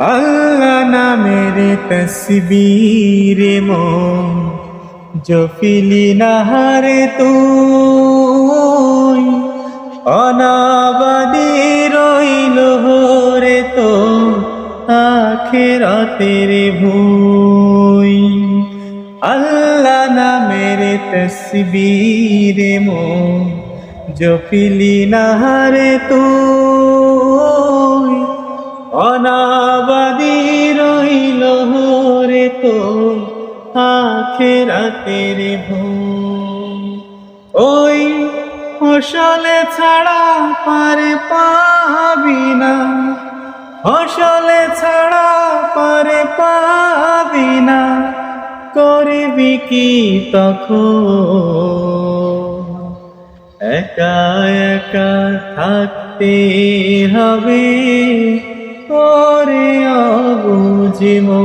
আল্লাহ নামের তসবীরে মন জফিলি নাহারে তুই, অনাবাদি রইল রে তো আখেরাতের ভুই। আল্লাহ নামের তসবীরে মন জফিলি নাহারে তুই অনাবাদি রইল রে তো আখেরাতের ভুই ওই ফসলে ছাড়া পারে পাবি না, ফসলে ছাড়া পারে পাবি না, করবি কি তখন? একা একা থাকতে হবে। করে অবুঝিমো